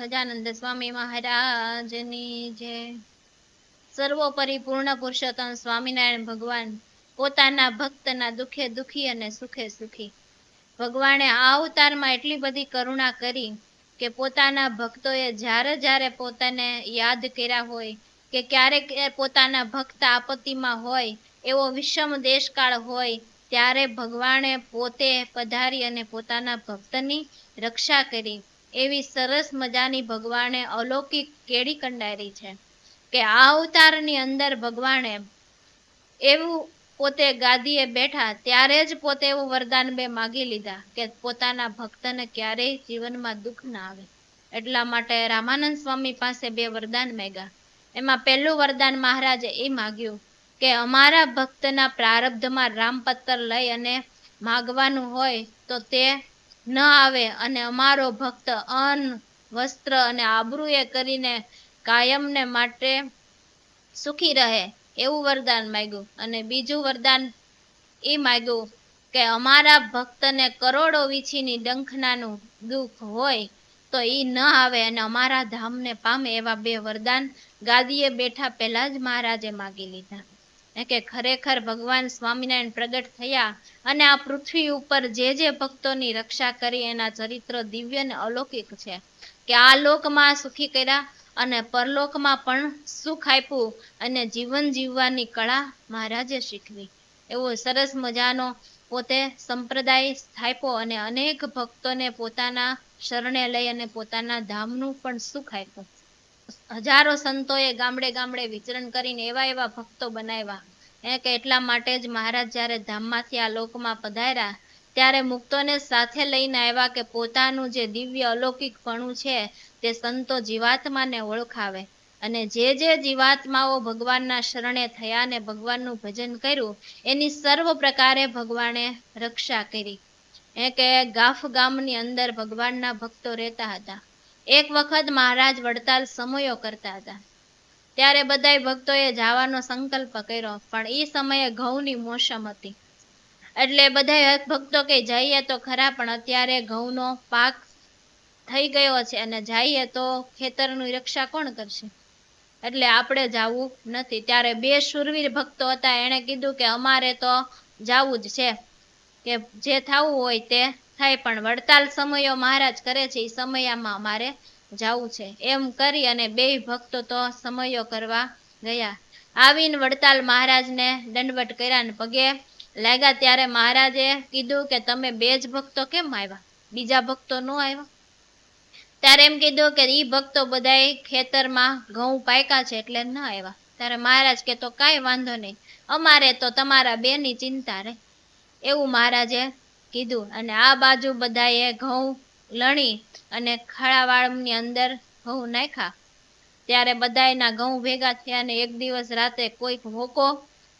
સહજાનંદ સ્વામી મહારાજની જે સર્વોપરી પૂર્ણ પુરુષોત્તમ સ્વામિનારાયણ ભગવાન પોતાના ભક્તના દુઃખે દુઃખી અને સુખે સુખી. ભગવાને આ અવતારમાં એટલી બધી કરુણા કરી કે પોતાના ભક્તોએ જ્યારે જ્યારે પોતાને યાદ કર્યા હોય કે ક્યારેક પોતાના ભક્ત આપત્તિમાં હોય એવો વિષમ દેશકાળ હોય ત્યારે ભગવાને પોતે પધારી અને પોતાના ભક્તની રક્ષા કરી. એવી સરસ મજાની ભગવાને અલૌકિક કેડી કંડારી છે કે આ અવતારની અંદર ભગવાને એવું પોતે ગાદીએ બેઠા ત્યારે જ પોતે એવું વરદાન બે માગી લીધા કે પોતાના ભક્તને ક્યારેય જીવનમાં દુઃખ ના આવે. એટલા માટે રામાનંદ સ્વામી પાસે બે વરદાન માગ્યા. એમાં પહેલું વરદાન મહારાજે એ માગ્યું કે અમારા ભક્તના પ્રારબ્ધમાં રામપત્ર લઈ અને માગવાનું હોય તો તે ન આવે અને અમારો ભક્ત અન્ન, વસ્ત્ર અને આબરૂએ કરીને કાયમને માટે સુખી રહે એવું વરદાન માગ્યું. અને બીજું વરદાન એ માગ્યું કે અમારા ભક્તને કરોડો વીછીની ડંખનાનું દુઃખ હોય તો એ ન આવે અને અમારા ધામને પામે એવા બે વરદાન ગાદીએ બેઠા પહેલાં જ મહારાજે માગી લીધા. કે ખરેખર ભગવાન સ્વામિનારાયણ પ્રગટ થયા અને આ પૃથ્વી ઉપર જે જે ભક્તોની રક્ષા કરી એના ચરિત્ર દિવ્ય અને અલૌકિક છે. કે આ લોકમાં સુખી કર્યા અને પરલોકમાં પણ સુખ આપ્યું અને જીવન જીવવાની કળા મહારાજે શીખવી. એવો સરસ મજાનો પોતે સંપ્રદાય સ્થાપ્યો અને અનેક ભક્તોને પોતાના શરણે લઈ અને પોતાના ધામનું પણ સુખ આપ્યું. હજારો સંતોએ ગામડે ગામડે વિચરણ કરીને એવા એવા ભક્તો બનાવ્યા. એ કે એટલા માટે જ મહારાજ જ્યારે ધામમાંથી આ લોકમાં પધાર્યા, ત્યારે મુક્તોને સાથે લઈને આવ્યા કે પોતાનું જે દિવ્ય અલૌકિકપણું છે, તે સંતો જીવાત્માને ઓળખાવે. અને જે જે જીવાત્માઓ ભગવાનના શરણે થયા અને ભગવાનનું ભજન કર્યું, એની સર્વ પ્રકારે ભગવાને રક્ષા કરી. એ કે ગાફ ગામની અંદર ભગવાનના ભક્તો રહેતા હતા. એક વખત મહારાજ વડતાલ સમયો કરતા હતા. ત્યારે બધાય ભક્તોએ જવાનો સંકલ્પ કર્યો, પણ એ સમયે ઘઉંની મોસમ હતી. એટલે બધા ભક્તો કે જઈએ તો ખરા, પણ અત્યારે ઘઉંનો પાક થઈ ગયો છે અને જઈએ તો ખેતરની રક્ષા કોણ કરશે? એટલે આપણે જવું નથી. ત્યારે બે સુરવીર ભક્તો હતા, એણે કીધું કે અમારે તો જવું જ છે. કે જે થવું હોય તે થાય, પણ વડતાલ સમયો મહારાજ કરે છે એ સમયમાં અમારે જવું છે. એમ કરી અને બે ભક્તો તો સમયો કરવા ગયા. આવીને વડતાલ મહારાજને દંડવટ કર્યા ને પગે લાગ્યા ત્યારે મહારાજે કીધું કે તમે બે જ ભક્તો કેમ આવ્યા? બીજા ભક્તો ન આવ્યા? ત્યારે એમ કીધું કે એ ભક્તો બધાય ખેતરમાં ઘઉં પાક્યા છે એટલે ન આવ્યા. ત્યારે મહારાજ કે તો કાંઈ વાંધો નહીં. અમારે તો તમારા બેની ચિંતા રહે. એવું મહારાજે કીધું અને આ બાજુ બધાએ ઘઉં લણી અને ખાડાવાળની અંદર ઘઉં નાખ્યા. ત્યારે બધાયના ઘઉં ભેગા થયા અને એક દિવસ રાતે કોઈક હોકો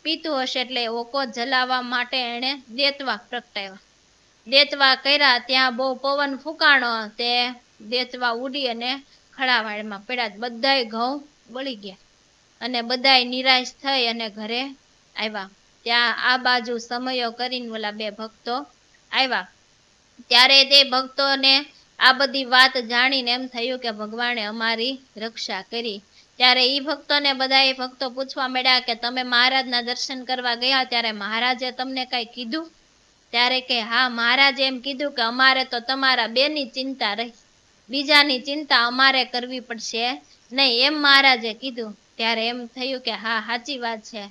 પીતું હશે એટલે હોકો જલાવવા માટે એણે દેતવા પ્રગટાવ્યા દેતવા કર્યા ત્યાં બહુ પવન ફૂંકાણો તે દેતવા ઉડી અને ખડાવાળમાં પડ્યા. બધાય ઘઉં બળી ગયા અને બધાય નિરાશ થઈ અને ઘરે આવ્યા. ત્યાં આ બાજુ સમયો કરીને ઓલા બે ભક્તો આવ્યા. ત્યારે તે ભક્તોને આ બધી વાત જાણીને એમ થયું કે ભગવાને અમારી રક્ષા કરી. ત્યારે એ ભક્તોને બધા એ ભક્તો પૂછવા મળ્યા કે તમે મહારાજના દર્શન કરવા ગયા ત્યારે મહારાજે તમને કઈ કીધું? ત્યારે કે હા, મહારાજે એમ કીધું કે અમારે તો તમારા બેની ચિંતા રહી. બીજાની ચિંતા અમારે કરવી પડશે નહીં એમ મહારાજે કીધું. ત્યારે એમ થયું કે હા, સાચી વાત છે.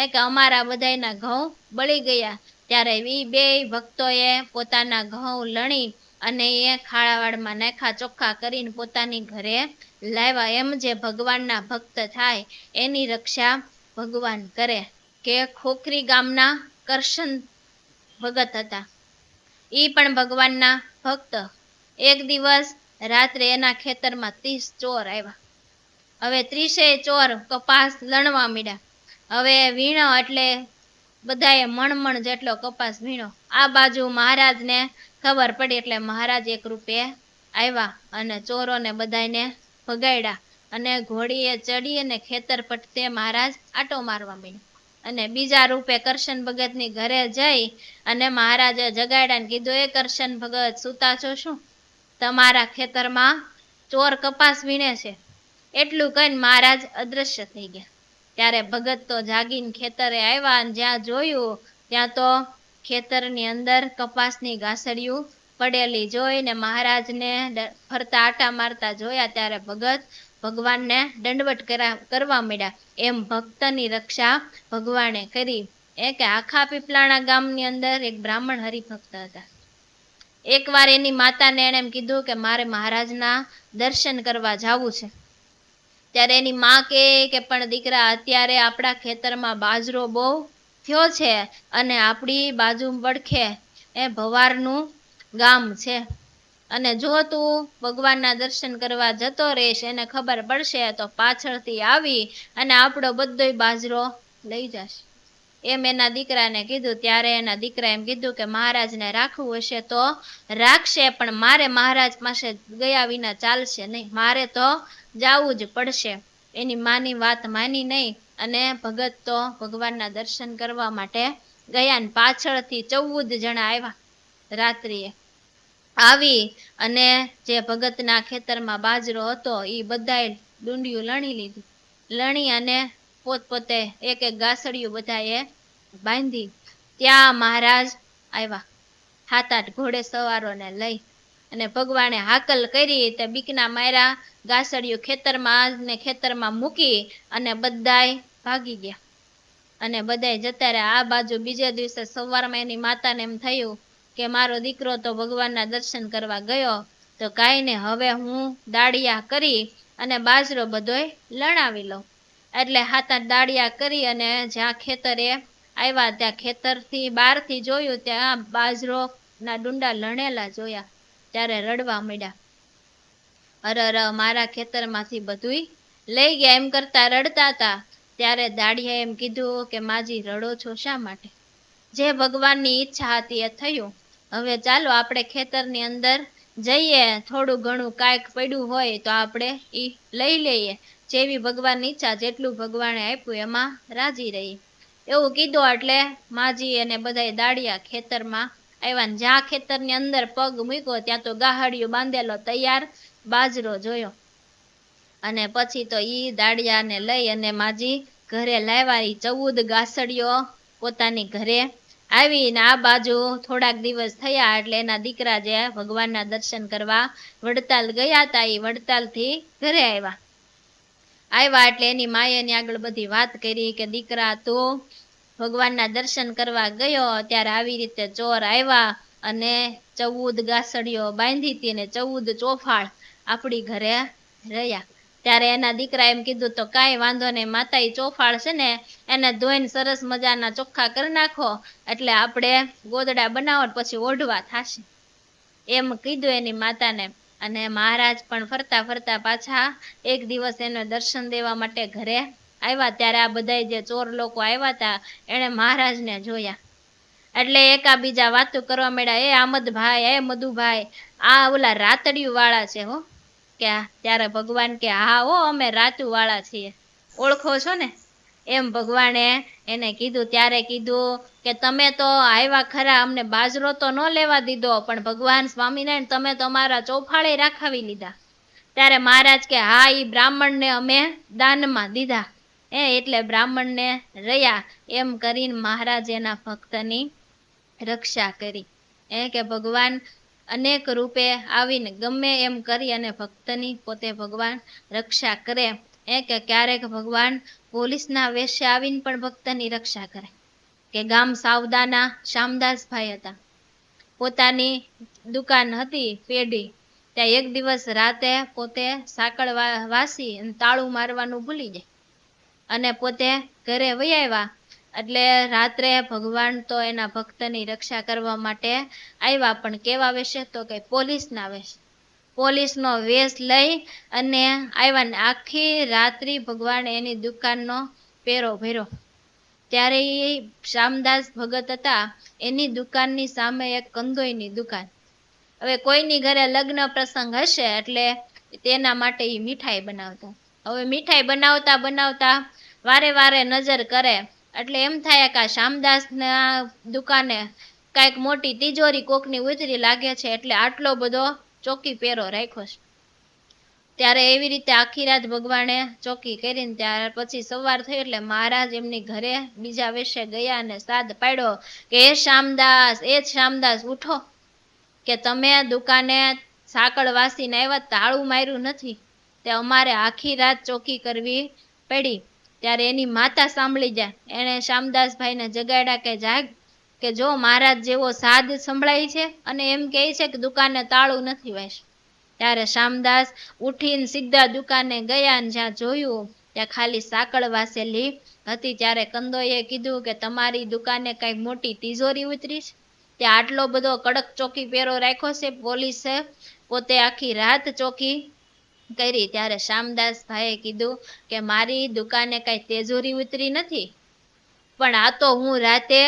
એ કે અમારા બધાયના ઘઉં બળી ગયા. ત્યારે એ બે ભક્તોએ પોતાના ઘઉં લણી અને એ ખાડાવાડમાં નાખા ચોખ્ખા કરીને પોતાની ઘરે લાવ્યા. એમ જે ભગવાનના ભક્ત થાય, એની રક્ષા ભગવાન કરે કે ખોખરી ગામના કરશન ભગત હતા. એ પણ ભગવાનના ભક્ત. એક દિવસ રાત્રે એના ખેતરમાં ત્રીસ ચોર આવ્યા. હવે ત્રીસે ચોર કપાસ લણવા મીડ્યા. હવે વીણો એટલે બધાએ મણમણ જેટલો કપાસ વીણો. આ બાજુ મહારાજને ખબર પડી એટલે મહારાજ એક રૂપે આવ્યા અને ચોરોને બધાને ભગાડ્યા અને ઘોડીએ ચડી અને ખેતર પટતે મહારાજ આટો મારવા માંડ્યો અને બીજા રૂપે કરશન ભગતની ઘરે જઈ અને મહારાજે જગાડ્યા ને કીધું, એ કરશન ભગત સૂતા છો શું? તમારા ખેતરમાં ચોર કપાસ વીણે છે. એટલું કહીને મહારાજ અદ્રશ્ય થઈ ગયા. ત્યારે ભગત તો જાગીને ખેતરે આવ્યા અને જ્યાં જોયું, ત્યાં તો ખેતરની અંદર કપાસની ઘાસડિયું પડેલી જોઈને મહારાજને ફરતા આટા મારતા જોયા ત્યારે ભગત ભગવાનને દંડવટ કરા- કરવા માંડ્યા. એમ ભક્તની રક્ષા ભગવાને કરી. એ કે આખા પીપલાણા ગામની અંદર એક બ્રાહ્મણ હરિભક્ત હતા. એકવાર એની માતાને એણે એમ કીધું કે મારે મહારાજના દર્શન કરવા જાવું છે. ત્યારે એની માં કહે કે, પણ દીકરા, અત્યારે આપણા ખેતરમાં બાજરો બહુ થયો છે અને આપણી બાજુ પડખે એ ભવારનું ગામ છે. અને જો તું ભગવાનના દર્શન કરવા જતો રહીશ, એને ખબર પડશે તો પાછળથી આવી અને આપણો બધોય બાજરો લઈ જશે. એમ એના દીકરાને કીધું, ત્યારે એના દીકરા એમ કીધું કે મહારાજને રાખવું હશે તો રાખશે, પણ મારે મહારાજ પાસે ગયા વિના ચાલશે નહીં. મારે તો જાવું જ પડશે. એની માની વાત માની નહીં અને ભગત તો ભગવાનના દર્શન કરવા માટે ગયા ને પાછળથી ચૌદ જણા આવ્યા રાત્રિએ. આવી અને જે ભગતના ખેતરમાં બાજરો હતો, એ બધાએ ડુંડિયું લણી લીધું. લણી અને પોતપોતે એક એક ગાસડિયું બધાએ બાંધી ત્યાં મહારાજ આવ્યા. સાત આઠ ઘોડે સવારોને લઈ અને ભગવાને હાકલ કરી તે બીકના માર્યા ગાસડિયું ખેતરમાં ને ખેતરમાં મૂકી અને બધાય ભાગી ગયા. અને બધાય જતા રહ્યા. આ બાજુ બીજે દિવસે સવારમાં એની માતાને એમ થયું કે મારો દીકરો તો ભગવાનના દર્શન કરવા ગયો, તો કાંઈ હવે હું દાળિયા કરી અને બાજરો બધોય લણાવી લઉં. એટલે હાથ દાળિયા કરી અને જ્યાં ખેતરે આવ્યા ત્યાં ખેતરથી બહારથી જોયું ત્યાં બાજરોના ડુંડા લણેલા જોયા. ત્યારે રડવા માંડ્યા. અરે અરે, મારા ખેતરમાંથી બધુંય લઈ ગયા. એમ કરતા રડતા હતા. ત્યારે દાડિયા એમ કીધું કે, માજી, રડો છો શા માટે? જે ભગવાનની ઈચ્છા હતી એ થયું. હવે ચાલો આપણે ખેતરની અંદર જઈએ. થોડું ઘણું કાંઈક પડ્યું હોય તો આપણે એ લઈ લઈએ. જેવી ભગવાનની ઈચ્છા, જેટલું ભગવાને આપ્યું, એમાં રાજી રહીએ. એવું કીધું એટલે માજી અને બધાય દાડિયા ખેતરમાં આવ્યા ને જ્યાં ખેતરની અંદર પગ મૂક્યો ત્યાં તો ગાહડિયો બાંધેલો તૈયાર બાજરો જોયો. અને પછી તો ઈ દાડિયાને લઈ અને માજી ઘરે લાવ્યા. ઈ ચૌદ ગાસડીઓ પોતાની ઘરે આવીને આ બાજુ થોડાક દિવસ થયા એટલે એના દીકરા જે ભગવાનના દર્શન કરવા વડતાલ ગયા હતા એ વડતાલથી ઘરે આવ્યા. આવ્યા એટલે એની માએ એની આગળ બધી વાત કરી કે દીકરા, તું ભગવાનના દર્શન કરવા ગયો, ત્યારે આવી રીતે ચોર આવ્યા અને ચૌદ ગાસડીઓ બાંધી હતી ને ચૌદ ચોફાળ આપણી ઘરે રહ્યા. ત્યારે એના દીકરા એમ કીધું, તો કાંઈ વાંધો નહીં માતા એ ચોફાળ છે ને, એને ધોઈને સરસ મજાના ચોખ્ખા કરી નાખો, એટલે આપણે ગોદડા બનાવો પછી ઓઢવા થાશે. એમ કીધું એની માતાને. અને મહારાજ પણ ફરતા ફરતા પાછા એક દિવસ એને દર્શન દેવા માટે ઘરે આવ્યા. ત્યારે આ બધાય જે ચોર લોકો આવ્યા હતા, એણે મહારાજને જોયા. એટલે એકાબીજા વાતો કરવા માંડ્યા, એ આમદભાઈ, એ મધુભાઈ, આ ઓલા રાતડિયું છે હો. કે ત્યારે ભગવાન કે, હા હો, અમે રાતુવાળા છીએ. ઓળખો છો ને? એમ ભગવાને એને કીધું, ત્યારે કીધું કે તમે તો આવ્યા ખરા, અમને બાજરો તો ન લેવા દીધો, પણ ભગવાન સ્વામિનારાયણ, તમે તમારા ચોફાળે રાખાવી લીધા. ત્યારે મહારાજ કે, હા એ બ્રાહ્મણને અમે દાનમાં દીધા. એ એટલે બ્રાહ્મણને રહ્યા, એમ કરીને મહારાજ એના ભક્તની રક્ષા કરી. એ કે ભગવાન અનેક રૂપે આવીને ગમે એમ કરી અને ભક્તની પોતે ભગવાન રક્ષા કરે. એ કે ક્યારેક ભગવાન પોલીસના વેશે આવીને પણ ભક્તની રક્ષા કરે. કે ગામ સાવદાના શામદાસભાઈ હતા. પોતાની દુકાન હતી પેઢી. ત્યાં એક દિવસ રાતે પોતે સાંકળ વાસી અને તાળું મારવાનું ભૂલી જાય. અને પોતે ઘરે વહી આવ્યા. એટલે રાત્રે ભગવાન તો એના ભક્તની રક્ષા કરવા માટે આવ્યા. પણ કેવા વેશે? તો કે પોલીસના વેશ. પોલીસનો વેશ લઈ અને આવ્યા ને આખી રાત્રિ ભગવાન એની દુકાનનો પેરો ભર્યો. ત્યારે એ શામદાસ ભગત હતા, એની દુકાનની સામે એક કંદોઈની દુકાન. હવે કોઈની ઘરે લગ્ન પ્રસંગ હશે એટલે તેના માટે એ મીઠાઈ બનાવતા. હવે મીઠાઈ બનાવતા બનાવતા વારે વારે નજર કરે, એટલે એમ થાય કે આ શામદાસના દુકાને કાંઈક મોટી તિજોરી કોકની ઉતરી લાગે છે, એટલે આટલો બધો ચોકી પહેરો રાખ્યો છે. ત્યારે એવી રીતે આખી રાત ભગવાને ચોકી કરીને ત્યાર પછી સવાર થઈ એટલે મહારાજ એમની ઘરે બીજા વેશે ગયા અને સાદ પાડ્યો કે એ શ્યામદાસ એ શ્યામદાસ, ઉઠો. કે તમે દુકાને સાકળ વાસીને આવ્યા તાળું માર્યું નથી. તે અમારે આખી રાત ચોકી કરવી પડી. ત્યારે એની માતા સાંભળી જાય. એણે શ્યામદાસભાઈને જગાડ્યા કે, જાગ. કે જો મહારાજ જેવો સાદ સંભળાય છે અને એમ કહે છે કે દુકાને તાળું નથી વાસ ત્યારે શામદાસ ઉઠીને સીધા દુકાને ગયા અને જ્યાં જોયું, ત્યાં ખાલી સાકળ વાસેલી હતી. ત્યારે કંદોએ કીધું કે તમારી દુકાને કંઈક મોટી તિજોરી ઉતરી છે. ત્યાં આટલો બધો કડક ચોકી પહેરો રાખ્યો છે. પોલીસે પોતે આખી રાત ચોકી કરી. ત્યારે શામદાસ ભાઈએ કીધું કે મારી દુકાને કાંઈ તેજોરી ઉતરી નથી. પણ આ તો હું રાતે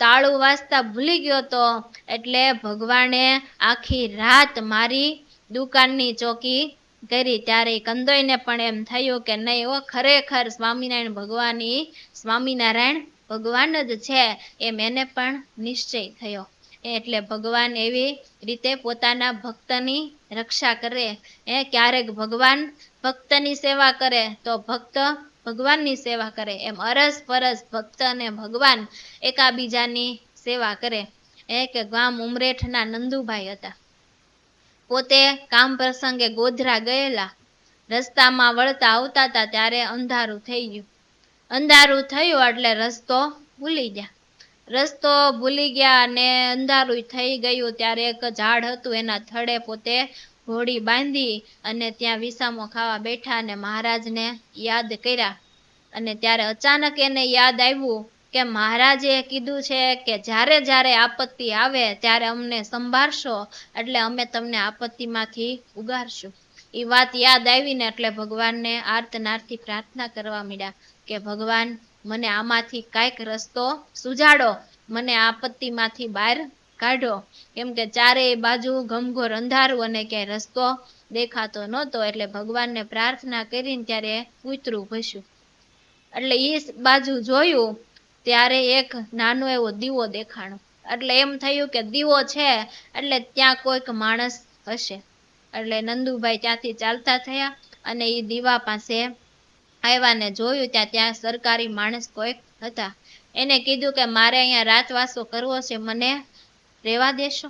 તાળું વાંચતા ભૂલી ગયો તો? એટલે ભગવાને આખી રાત મારી દુકાનની ચોકી કરી. ત્યારે કંદોઈને પણ એમ થયું કે નહીં, ઓ ખરેખર સ્વામિનારાયણ ભગવાન સ્વામિનારાયણ ભગવાન જ છે એમ એને પણ નિશ્ચય થયો. એટલે ભગવાન એવી રીતે પોતાના ભક્તની રક્ષા કરે. એ ક્યારેક ભગવાન ભક્તની સેવા કરે તો ભક્ત ભગવાનની સેવા કરે. એમ અરસ પરસ ભક્ત અને ભગવાન એકાબીજાની સેવા કરે. એ કે ગામ ઉમરેઠના નંદુભાઈ હતા. પોતે કામ પ્રસંગે ગોધરા ગયેલા. રસ્તામાં વળતા આવતા હતા ત્યારે અંધારું થઈ ગયું. અંધારું થયું એટલે રસ્તો ભૂલી ગયા. રસ્તો ભૂલી ગયા અને અંધારું થઈ ગયું ત્યારે એક ઝાડ હતું એના થડે પોતે ઘોડી બાંધી અને ત્યાં વિસામો ખાવા બેઠા અને મહારાજને યાદ કર્યા. અને ત્યારે અચાનક એને યાદ આવ્યું કે મહારાજે કીધું છે કે જ્યારે જ્યારે આપત્તિ આવે ત્યારે અમને સંભાળશો, એટલે અમે તમને આપત્તિમાંથી ઉગારશું. એ વાત યાદ આવીને એટલે ભગવાનને આર્તનારથી પ્રાર્થના કરવા માંડ્યા કે, ભગવાન, મને આમાંથી કાંઈક રસ્તો સુજાડો. મને આપત્તિમાંથી બહાર કાઢો. કેમ કે ચારેય બાજુ ઘમઘોર અંધારું અને ક્યાંય રસ્તો દેખાતો નહોતો એટલે ભગવાનને પ્રાર્થના કરીને ત્યારે કૂતરું ભસ્યું. એટલે એ બાજુ જોયું ત્યારે એક નાનો એવો દીવો દેખાણો. એટલે એમ થયું કે દીવો છે, એટલે ત્યાં કોઈક માણસ હશે. એટલે નંદુભાઈ ત્યાંથી ચાલતા થયા અને એ દીવા પાસે આવ્યા ને જોયું ત્યાં ત્યાં સરકારી માણસ કોઈક હતા. એને કીધું કે મારે અહીંયા રાતવાસો કરવો છે, મને રહેવા દેશો?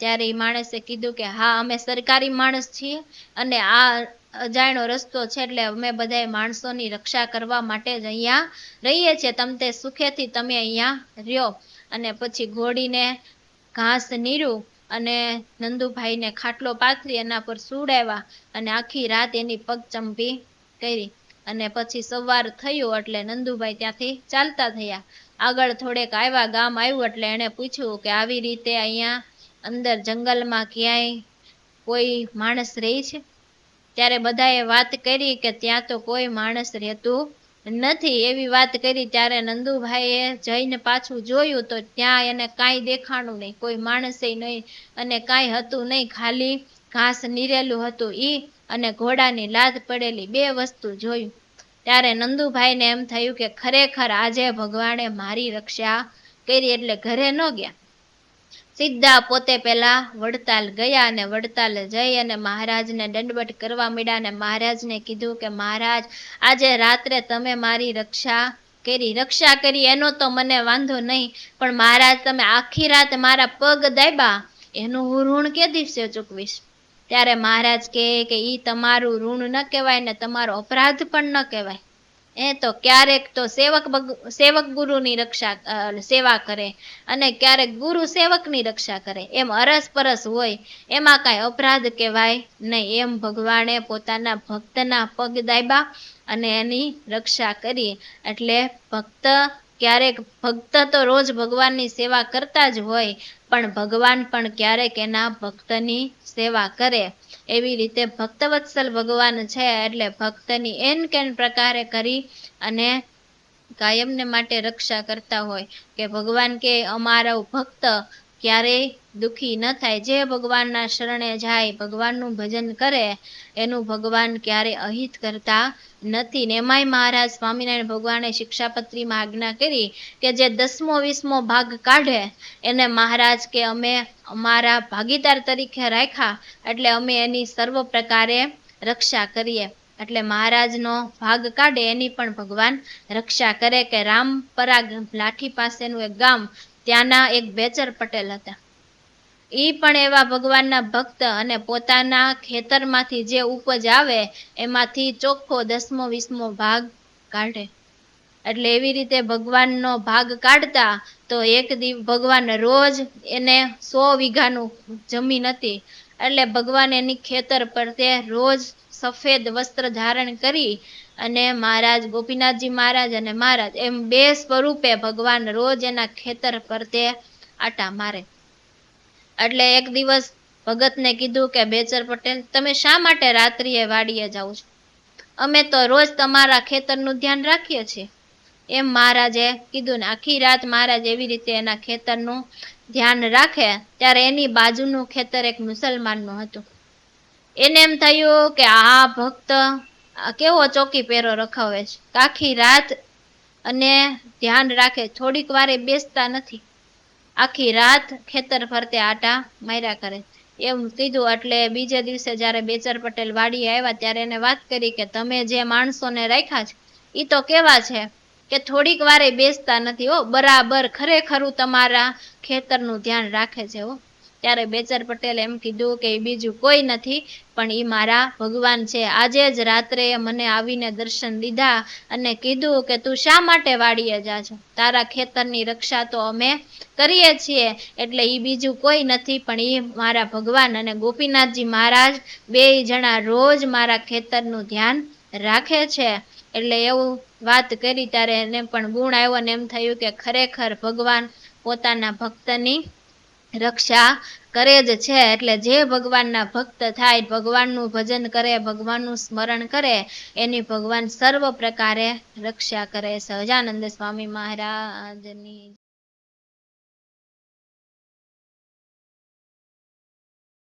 ત્યારે એ માણસે કીધું કે, હા, અમે સરકારી માણસ છીએ અને આ અજાણ્યો રસ્તો છે એટલે અમે બધાય માણસોની રક્ષા કરવા માટે જ અહીંયા રહીએ છીએ. તમ તે સુખેથી તમે અહીંયા રહ્યો. અને પછી ઘોડીને ઘાસ નીરું અને નંદુભાઈને ખાટલો પાથરી એના પર સુડાવ્યા અને આખી રાત એની પગ ચંપી કરી. અને પછી સવાર થયું એટલે નંદુભાઈ ત્યાંથી ચાલતા થયા. આગળ થોડેક આવ્યા ગામ આવ્યું એટલે એણે પૂછ્યું કે આવી રીતે અહીંયા અંદર જંગલમાં ક્યાંય કોઈ માણસ રહે છે? ત્યારે બધાએ વાત કરી કે ત્યાં તો કોઈ માણસ રહેતું નથી. એવી વાત કરી ત્યારે નંદુભાઈએ જઈને પાછું જોયું તો ત્યાં એને કાંઈ દેખાણું નહીં. કોઈ માણસે નહીં અને કાંઈ હતું નહીં. ખાલી ઘાસ નીરેલું હતું એ અને ઘોડાની લાદ પડેલી. બે વસ્તુ જોયું. ત્યારે નંદુભાઈને એમ થયું કે ખરેખર આજે ભગવાને મારી રક્ષા કરી એટલે ઘરે ન ગયા. સીધા પોતે પેલા વડતાલ ગયા અને વડતાલ જઈ અને મહારાજને દંડવટ કરવા માંડ્યા અને મહારાજને કીધું કે મહારાજ, આજે રાત્રે તમે મારી રક્ષા કરી રક્ષા કરી એનો તો મને વાંધો નહીં, પણ મહારાજ તમે આખી રાત મારા પગ દાબ્યા એનું હું ઋણ કે દિવસે ચૂકવીશ? ત્યારે મહારાજ કહે કે એ તમારું ઋણ ન કહેવાય ને તમારો અપરાધ પણ ન કહેવાય. એ તો ક્યારેક તો સેવક સેવક ગુરુની રક્ષા સેવા કરે અને ક્યારેક ગુરુ સેવકની રક્ષા કરે. એમ અરસ પરસ હોય, એમાં કાંઈ અપરાધ કહેવાય નહીં. એમ ભગવાને પોતાના ભક્તના પગ દાયબા અને એની રક્ષા કરી. એટલે ભક્ત ક્યારેક ભક્ત તો રોજ ભગવાનની સેવા કરતા જ હોય, પણ ભગવાન પણ ક્યારેક એના ભક્તની સેવા કરે. એવી રીતે ભક્તવત્સલ ભગવાન છે એટલે ભક્તની એન કેન પ્રકારે કરી અને કાયમને માટે રક્ષા કરતા હોય. કે ભગવાન કે અમારો ભક્ત ક્યારેય દુખી ન થાય. જે ભગવાનના શરણે જાય, ભગવાનનું ભજન કરે, એનું ભગવાન ક્યારે અહિત કરતા નથી. ને એમાંય મહારાજ સ્વામિનારાયણ ભગવાને શિક્ષાપત્રીમાં આજ્ઞા કરી કે જે દસમો, વીસમો ભાગ કાઢે, એને મહારાજ કે અમે અમારા ભાગીદાર તરીકે રાખ્યા, એટલે અમે એની સર્વ પ્રકારે રક્ષા કરીએ. એટલે મહારાજનો ભાગ કાઢે, એની પણ ભગવાન રક્ષા કરે કે રામપરા લાઠી પાસેનું એક ગામ, ત્યાંના એક બેચર પટેલ હતા. ઈ પણ એવા ભગવાનના ભક્ત અને પોતાના ખેતરમાંથી જે ઉપજ આવે, એમાંથી ચોખ્ખો દસમો, વીસમો ભાગ કાઢે. એટલે એવી રીતે ભગવાનનો ભાગ કાઢતા, તો એક દિવ, ભગવાન રોજ એને સો વીઘાનું જમીન હતી. એટલે ભગવાન એની ખેતર પર તે રોજ સફેદ વસ્ત્ર ધારણ કરી અને મહારાજ ગોપીનાથજી મહારાજ અને મહારાજ એમ બે સ્વરૂપે ભગવાન રોજ એના ખેતર પર તે આટા મારે. એટલે એક દિવસ ભગતને કીધું કે, બેચર પટેલ, તમે શા માટે રાત્રિએ વાડીએ જાઓ છો? અમે તો રોજ તમારા ખેતરનું ધ્યાન રાખીએ છીએ. એમ મહારાજે કીધું ને આખી રાત મહારાજ એવી રીતે એના ખેતરનું ધ્યાન રાખે, ત્યારે એની બાજુનું ખેતર એક મુસલમાનનું હતું. એને એમ થયું કે, આ ભક્ત કેવો ચોકી પહેરો રખાવે છે? આખી રાત અને ધ્યાન રાખે, થોડીક વારે બેસતા નથી. આખી રાત ખેતર ફરતે આટા માર્યા કરે. એમ કીધું એટલે બીજે દિવસે જ્યારે બેચર પટેલ વાડીએ આવ્યા ત્યારે એને વાત કરી કે તમે જે માણસોને રાખ્યા છે એ તો કેવા છે કે થોડીક વારે બેસતા નથી હો, બરાબર ખરેખરું તમારા ખેતરનું ધ્યાન રાખે છે હો. ત્યારે બેચર પટેલ એમ કીધું કે બીજું કોઈ નથી, પણ એ મારા ભગવાન છે. આજે જ રાત્રે મને આવીને દર્શન દીધા અને કીધું કે તું શા માટે વાડીએ જા છો? તારા ખેતરની રક્ષા તો અમે કરીએ છીએ, એટલે એ બીજું કોઈ નથી, પણ એ મારા ભગવાન અને ગોપીનાથજી મહારાજ બે જણા રોજ મારા ખેતરનું ધ્યાન રાખે છે. એટલે એવું વાત કરી ત્યારે એને પણ ગુણ આવ્યો ને એમ થયું કે ખરેખર ભગવાન પોતાના ભક્તની રક્ષા કરે જ છે. એટલે જે ભગવાનના ભક્ત થાય, ભગવાનનું ભજન કરે, ભગવાનનું સ્મરણ કરે, એની ભગવાન સર્વ પ્રકારે રક્ષા કરે. સહજાનંદ સ્વામી મહારાજની